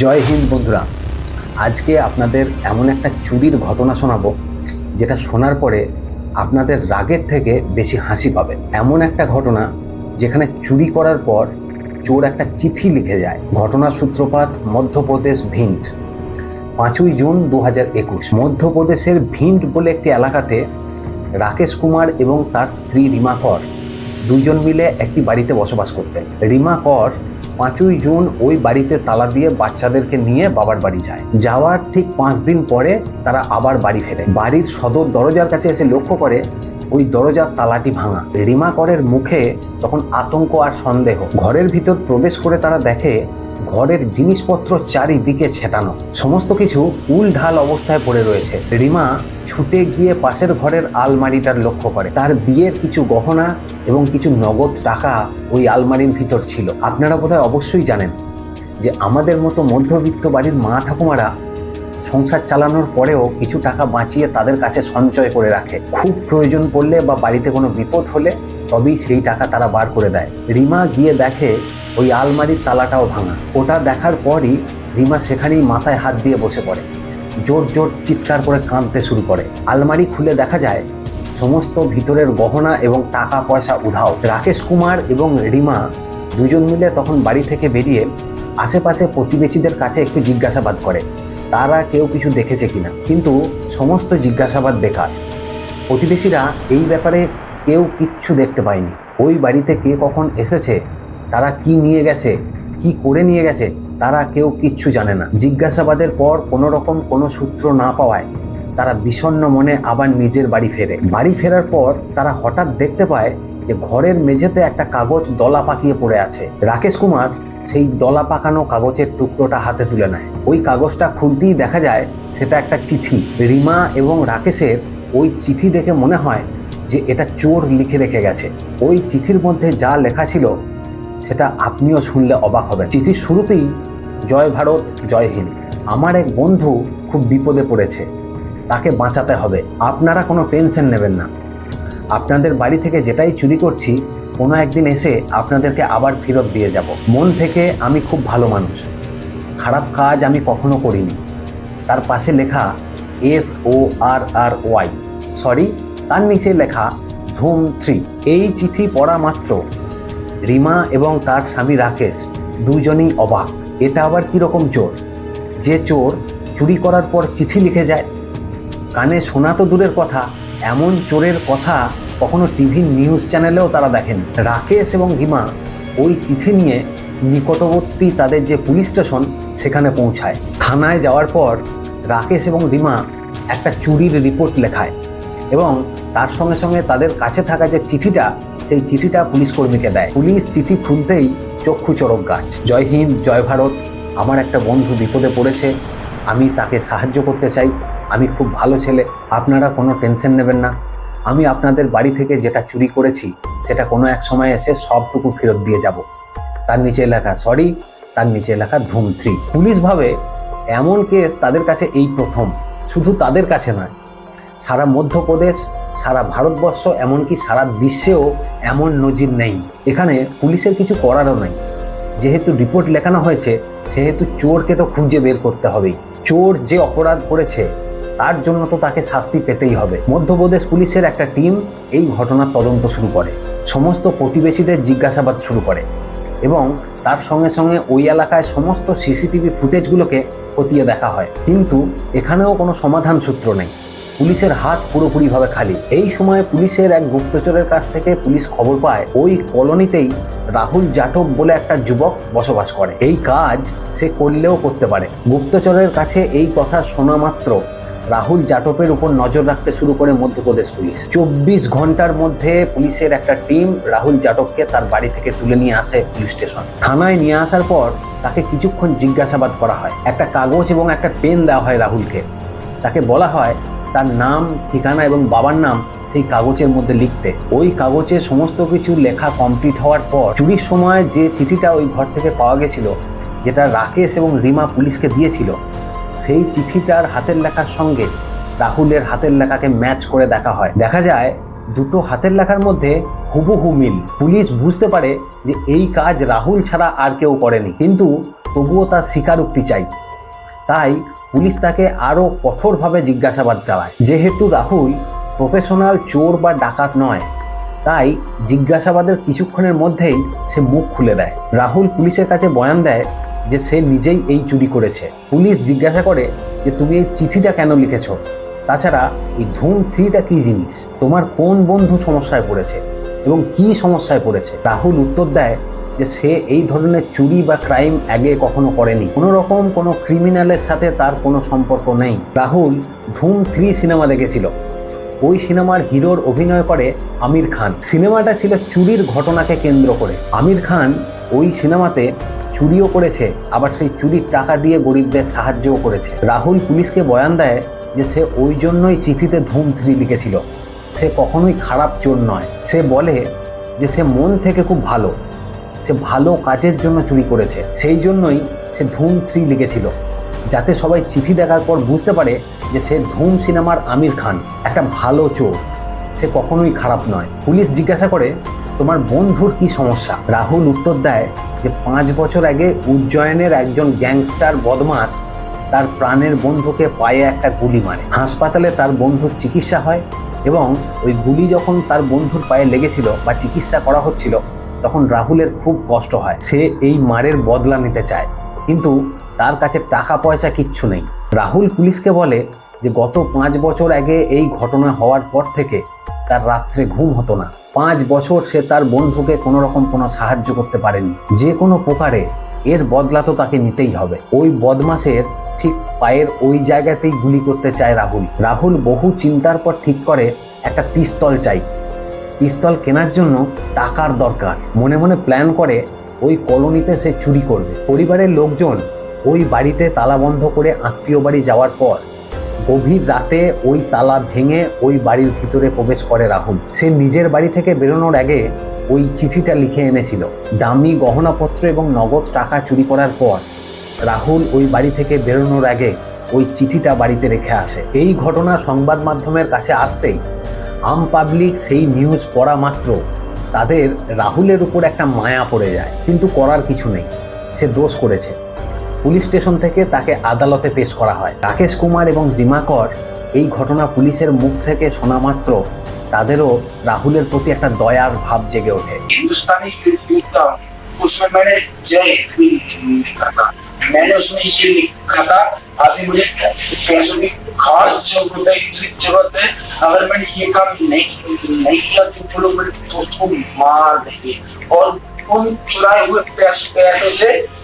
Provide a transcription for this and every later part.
জয় হিন্দ বন্ধুরা। আজকে আপনাদের এমন একটা চুরির ঘটনা শোনাবো, যেটা শোনার পরে আপনাদের রাগের থেকে বেশি হাসি পাবে। এমন একটা ঘটনা যেখানে চুরি করার পর চোর একটা চিঠি লিখে যায়। ঘটনার সূত্রপাত মধ্যপ্রদেশ ভিন্ড পাঁচই জুন দু হাজার একুশ। মধ্যপ্রদেশের ভিন্ড বলে একটি এলাকাতে রাকেশ কুমার এবং তার স্ত্রী রিমা কর দুজন মিলে একটি বাড়িতে বসবাস করতেন। রিমা কর পাঁচই জুন ওই বাড়িতে তালা দিয়ে বাচ্চাদেরকে নিয়ে বাবার বাড়ি যায়। যাওয়ার ঠিক পাঁচ দিন পরে তারা আবার বাড়ি ফেরে। বাড়ির সদর দরজার কাছে এসে লক্ষ্য করে ওই দরজার তালাটি ভাঙা। রিমা করের মুখে তখন আতঙ্ক আর সন্দেহ। ঘরের ভিতর প্রবেশ করে তারা দেখে ঘরের জিনিসপত্র চারিদিকে ছেটানো। সমস্ত কিছু উল ঢাল অবস্থায় পড়ে রয়েছে। রিমা ছুটে গিয়ে পাশের ঘরের আলমারিটার লক্ষ্য করে। তার বিয়ের কিছু গহনা এবং কিছু নগদ টাকা ওই আলমারির ভিতর ছিল। আপনারা বোধহয় অবশ্যই জানেন যে আমাদের মতো মধ্যবিত্ত বাড়ির মা ঠাকুমারা সংসার চালানোর পরেও কিছু টাকা বাঁচিয়ে তাদের কাছে সঞ্চয় করে রাখে। খুব প্রয়োজন পড়লে বা বাড়িতে কোনো বিপদ হলে তবেই সেই টাকা তারা বার করে দেয়। রিমা গিয়ে দেখে ওই আলমারির তালাটাও ভাঙা। ওটা দেখার পরই রিমা সেখানেই মাথায় হাত দিয়ে বসে পড়ে। জোর জোর চিৎকার করে কাঁদতে শুরু করে। আলমারি খুলে দেখা যায়, সমস্ত ভিতরের গহনা এবং টাকা পয়সা উধাও। রাকেশ কুমার এবং রিমা দুজন মিলে তখন বাড়ি থেকে বেরিয়ে আশেপাশে প্রতিবেশীদের কাছে একটু জিজ্ঞাসাবাদ করে। তারা কেউ কিছু দেখেছে কিনা। কিন্তু সমস্ত জিজ্ঞাসাবাদ বেকার। প্রতিবেশীরা এই ব্যাপারে কেউ কিচ্ছু দেখতে পায়নি। ওই বাড়িতে কে কখন এসেছে তারা কি নিয়ে গেছে, কি করে নিয়ে গেছে, তারা কেউ কিচ্ছু জানে না। জিজ্ঞাসাবাদের পর কোনো রকম কোনো সূত্র না পাওয়ায় তারা বিষণ্ণ মনে আবার নিজের বাড়ি ফেরে। বাড়ি ফেরার পর তারা হঠাৎ দেখতে পায় যে ঘরের মেঝেতে একটা কাগজ দলা পাকিয়ে পড়ে আছে। রাকেশ কুমার সেই দলা পাকানো কাগজের টুকরোটা হাতে তুলে নেয়। ওই কাগজটা খুলতেই দেখা যায় সেটা একটা চিঠি। রিমা এবং রাকেশের ওই চিঠি দেখে মনে হয় যে এটা চোর লিখে রেখে গেছে। ওই চিঠির মধ্যে যা লেখা ছিল সেটা আপনিও শুনলে অবাক হবেন। চিঠির শুরুতেই, জয় ভারত, জয় হিন্দ। আমার এক বন্ধু খুব বিপদে পড়েছে। তাকে বাঁচাতে হবে। আপনারা কোনো টেনশন নেবেন না। আপনাদের বাড়ি থেকে যেটাই চুরি করছি, কোনো একদিন এসে আপনাদেরকে আবার ফেরত দিয়ে যাব। মন থেকে আমি খুব ভালো মানুষ। খারাপ কাজ আমি কখনো করিনি। তার পাশে লেখা S O R R Y. Sorry, তার নিচে লেখা ধুম থ্রি। এই চিঠি পড়া মাত্র রিমা এবং তার স্বামী রাকেশ দুজনেই অবাক। এটা আবার কীরকম চোর? যে চোর চুরি করার পর চিঠি লিখে যায়? কানে শোনা তো দূরের কথা, এমন চোরের কথা কখনো টিভি নিউজ চ্যানেলেও তারা দেখেনি। রাকেশ এবং রিমা ওই চিঠি নিয়ে নিকটবর্তী তাদের যে পুলিশ স্টেশন, সেখানে পৌঁছায়। থানায় যাওয়ার পর রাকেশ এবং রিমা একটা চুরির রিপোর্ট লেখায় এবং তার সঙ্গে সঙ্গে তাদের কাছে থাকা যে চিঠিটা সেই চিঠিটা পুলিশ কর্মীকে দেয়। পুলিশ চিঠি খুলতেই চক্ষু চরক গাছ। জয় হিন্দ, জয় ভারত। আমার একটা বন্ধু বিপদে পড়েছে। আমি তাকে সাহায্য করতে চাই। আমি খুব ভালো ছেলে। আপনারা কোনো টেনশন নেবেন না। আমি আপনাদের বাড়ি থেকে যেটা চুরি করেছি, সেটা কোনো এক সময় এসে সবটুকু ফেরত দিয়ে যাব। তার নিচে এলাকা সরি। তার নিচে এলাকা ধুম থ্রি পুলিশ ভাবে, এমন কেস তাদের কাছে এই প্রথম। শুধু তাদের কাছে নয়। সারা মধ্যপ্রদেশ সারা ভারতবর্ষ, এমনকি সারা বিশ্বেও এমন নজির নেই। এখানে পুলিশের কিছু করারও নেই। যেহেতু রিপোর্ট লেখানো হয়েছে, সেহেতু চোরকে তো খুঁজে বের করতে হবেই। চোর যে অপরাধ করেছে, তার জন্য তো তাকে শাস্তি পেতেই হবে। মধ্যপ্রদেশ পুলিশের একটা টিম এই ঘটনার তদন্ত শুরু করে। সমস্ত প্রতিবেশীদের জিজ্ঞাসাবাদ শুরু করে এবং তার সঙ্গে সঙ্গে ওই এলাকায় সমস্ত সিসিটিভি ফুটেজগুলোকে খতিয়ে দেখা হয়। কিন্তু এখানেও কোনো সমাধান সূত্র নেই। পুলিশের হাত পুরোপুরিভাবে খালি। এই সময় পুলিশের এক গুপ্তচরের কাছ থেকে পুলিশ খবর পায়, ওই কলোনিতেই রাহুল জাটব বলে একটা যুবক বসবাস করে। এই কাজ সে করলেও করতে পারে। গুপ্তচরের কাছে এই কথা শোনা মাত্র রাহুল জাটপের উপর নজর রাখতে শুরু করে মধ্যপ্রদেশ পুলিশ। চব্বিশ ঘণ্টার মধ্যে পুলিশের একটা টিম রাহুল জাটপকে তার বাড়ি থেকে তুলে নিয়ে আসে পুলিশ স্টেশন। থানায় নিয়ে আসার পর তাকে কিছুক্ষণ জিজ্ঞাসাবাদ করা হয়। একটা কাগজ এবং একটা পেন দেওয়া হয় রাহুলকে। তাকে বলা হয় তার নাম, ঠিকানা এবং বাবার নাম সেই কাগজের মধ্যে লিখতে। ওই কাগজে সমস্ত কিছু লেখা কমপ্লিট হওয়ার পর চুরির সময় যে চিঠিটা ওই ঘর থেকে পাওয়া গেছিল, যেটা রাকেশ এবং রিমা পুলিশকে দিয়েছিল, সেই চিঠিটার হাতের লেখার সঙ্গে রাহুলের হাতের লেখাকে ম্যাচ করে দেখা হয়। দেখা যায়, দুটো হাতের লেখার মধ্যে হুবহু মিল। পুলিশ বুঝতে পারে যে এই কাজ রাহুল ছাড়া আর কেউ করেনি। কিন্তু তবুও তার স্বীকারোক্তি চাই। তাই পুলিশ তাকে আরও কঠোরভাবে জিজ্ঞাসাবাদ চালায়। যেহেতু রাহুল প্রফেশনাল চোর বা ডাকাত নয়, তাই জিজ্ঞাসাবাদের কিছুক্ষণের মধ্যেই সে মুখ খুলে দেয়। রাহুল পুলিশের কাছে বয়ান দেয় যে সে নিজেই এই চুরি করেছে। পুলিশ জিজ্ঞাসা করে যে, তুমি এই চিঠিটা কেন লিখেছ? তাছাড়া এই ধুম থ্রিটা কী জিনিস? তোমার কোন বন্ধু সমস্যায় পড়েছে এবং কি সমস্যায় পড়েছে? রাহুল উত্তর দেয় যে সে এই ধরনের চুরি বা ক্রাইম আগে কখনো করেনি। কোনো রকম কোনো ক্রিমিনালের সাথে তার কোনো সম্পর্ক নেই। রাহুল ধুম থ্রি সিনেমা দেখেছিল। ওই সিনেমার হিরোর অভিনয় করে আমির খান। সিনেমাটা ছিল চুরির ঘটনাকে কেন্দ্র করে। আমির খান ওই সিনেমাতে চুরিও করেছে, আবার সেই চুরির টাকা দিয়ে গরিবদের সাহায্যও করেছে। রাহুল পুলিশকে বয়ান দেয় যে সে ওই জন্যই চিঠিতে ধুম থ্রি লিখেছিল। সে কখনোই খারাপ চোর নয়। সে বলে যে সে মন থেকে খুব ভালো। সে ভালো কাজের জন্য চুরি করেছে। সেই জন্যই সে ধুম থ্রি লিখেছিল। যাতে সবাই চিঠি দেখার পর বুঝতে পারে যে সে ধুম সিনেমার আমির খান, একটা ভালো চোর। সে কখনোই খারাপ নয়। পুলিশ জিজ্ঞাসা করে, তোমার বন্ধুর কি সমস্যা? রাহুল উত্তর দেয় যে, পাঁচ বছর আগে উজ্জয়নের একজন গ্যাংস্টার বদমাস তার প্রাণের বন্ধুকে পায়ে একটা গুলি মারে। হাসপাতালে তার বন্ধুর চিকিৎসা হয় এবং ওই গুলি যখন তার বন্ধুর পায়ে লেগেছিল বা চিকিৎসা করা হচ্ছিল তখন রাহুলের খুব কষ্ট হয়। সে এই মারের বদলা নিতে চায়। কিন্তু তার কাছে টাকা পয়সা কিচ্ছু নেই। রাহুল পুলিশকে বলে যে, গত পাঁচ বছর আগে এই ঘটনা হওয়ার পর থেকে তার রাত্রে ঘুম হতো না। পাঁচ বছর সে তার বন্ধুকে কোনো রকম কোনো সাহায্য করতে পারেনি। যে কোনো প্রকারে এর বদলা তো তাকে নিতেই হবে। ওই বদমাসের ঠিক পায়ের ওই জায়গাতেই গুলি করতে চায় রাহুল। রাহুল বহু চিন্তার পর ঠিক করে একটা পিস্তল চাই। পিস্তল কেনার জন্য টাকার দরকার। মনে মনে প্ল্যান করে ওই কলোনিতে সে চুরি করবে। পরিবারের লোকজন ওই বাড়িতে তালা বন্ধ করে আত্মীয় বাড়ি যাওয়ার পর গভীর রাতে ওই তালা ভেঙে ওই বাড়ির ভিতরে প্রবেশ করে রাহুল। সে নিজের বাড়ি থেকে বেরোনোর আগে ওই চিঠিটা লিখে এনেছিল। দামি গহনাপত্র এবং নগদ টাকা চুরি করার পর রাহুল ওই বাড়ি থেকে বেরোনোর আগে ওই চিঠিটা বাড়িতে রেখে আসে। এই ঘটনা সংবাদ মাধ্যমের কাছে আসতেই আম পাবলিক সেই নিউজ পড়া মাত্র। তাদের রাহুলের উপর একটা মায়া পড়ে যায়, কিন্তু করার কিছু নেই। সে দোষ করেছে। পুলিশ স্টেশন থেকে তাকে আদালতে পেশ করা হয়। রাকেশ কুমার এবং ডিমাকর এই ঘটনা পুলিশের মুখ থেকে শোনা মাত্র। তাদেরও রাহুলের প্রতি একটা দয়ার ভাব জেগে ওঠে। হিন্দুস্তানি मैंने उसमें ये लिखा था। अभी मुझे पैसों की खास ज़रूरत है, इतनी ज़रूरत है। अगर मैंने ये काम नहीं नहीं किया तो वो लोग मेरे दोस्त को मार देंगे। और उन चुराए हुए पैसों पैसों से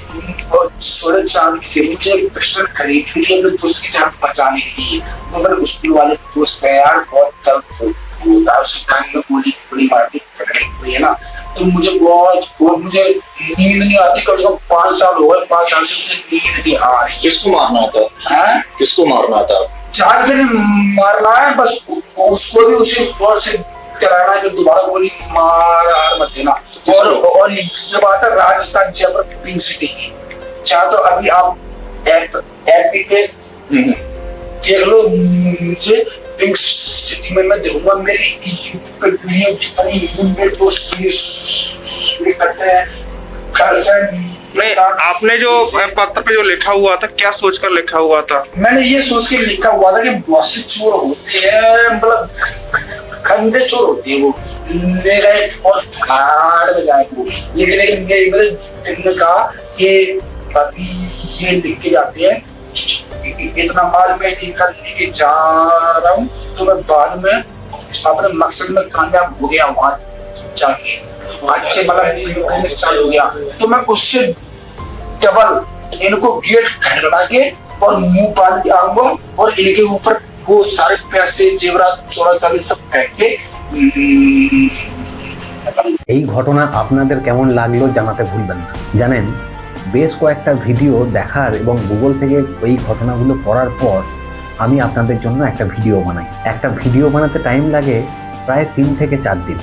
सोने चांदी से मुझे एक पिस्टल खरीद के लिए, अपने दोस्त की जान बचाने के लिए। तो मैंने स्कूल वाले दोस्त का यार, बहुत दर्द होता उसके कान में गोली गोली मार के हुई है ना? तो मुझे बहुत बहुत मुझे नींद नहीं आती कम से कम पाँच साल हो गए पाँच साल से मुझे नींद नहीं आ रही। किसको मारना था? हैं? किसको मारना था? चार से मारना है बस उसको भी उसी फ्लोर से डराना है कि दोबारा गोली मार हार मत देना। और और ये बात है राजस्थान जयपुर पिंक सिटी की। चाहे तो अभी आप ऐप ऐप पे हम्म, देख लो मुझे पिंक सिटी में मैं देखूँगा मेरी यूट्यूब पे वीडियो जितनी मेरे दोस्त वीडियो करते हैं नहीं आपने जो पत्र पे जो लिखा हुआ था क्या सोचकर लिखा हुआ था? मैंने ये सोच के लिखा हुआ था कि बहुत से चोर होते हैं मतलब गंदे चोर होते हैं वो। ले गए और फाड़ में जाए वो। लेकिन लेकिन मेरे दिल ने कहा कि अभी ये लिख के जाते हैं इतना माल मैं निकल लेके जा रहा हूँ तो मैं बाद में अपने मकसद में कामयाब हो गया वहां जाके अच्छे मतलब बिजनेस चालू हो गया तो मैं उससे डबल इनको गेट खड़खड़ा के और मुंह बांध के आऊंगा और इनके ऊपर वो सारे पैसे जेवरात चोरा चाली सब फेंक के हम्म, এই ঘটনা আপনাদের কেমন লাগলো জানাতে ভুলবেন না জানেন বেশ কয়েকটা ভিডিও দেখার এবং গুগল থেকে এই ঘটনাগুলো পড়ার পর আমি আপনাদের জন্য একটা ভিডিও বানাই। একটা ভিডিও বানাতে টাইম লাগে প্রায় তিন থেকে চার দিন।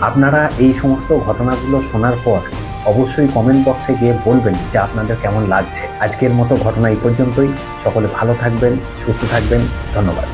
আপনারা এই সমস্ত ঘটনাগুলো শোনার পর অবশ্যই কমেন্ট বক্সে গিয়ে বলবেন যে আপনাদের কেমন লাগছে। আজকের মতো ঘটনা এই পর্যন্তই। সকলে ভালো থাকবেন, সুস্থ থাকবেন। ধন্যবাদ।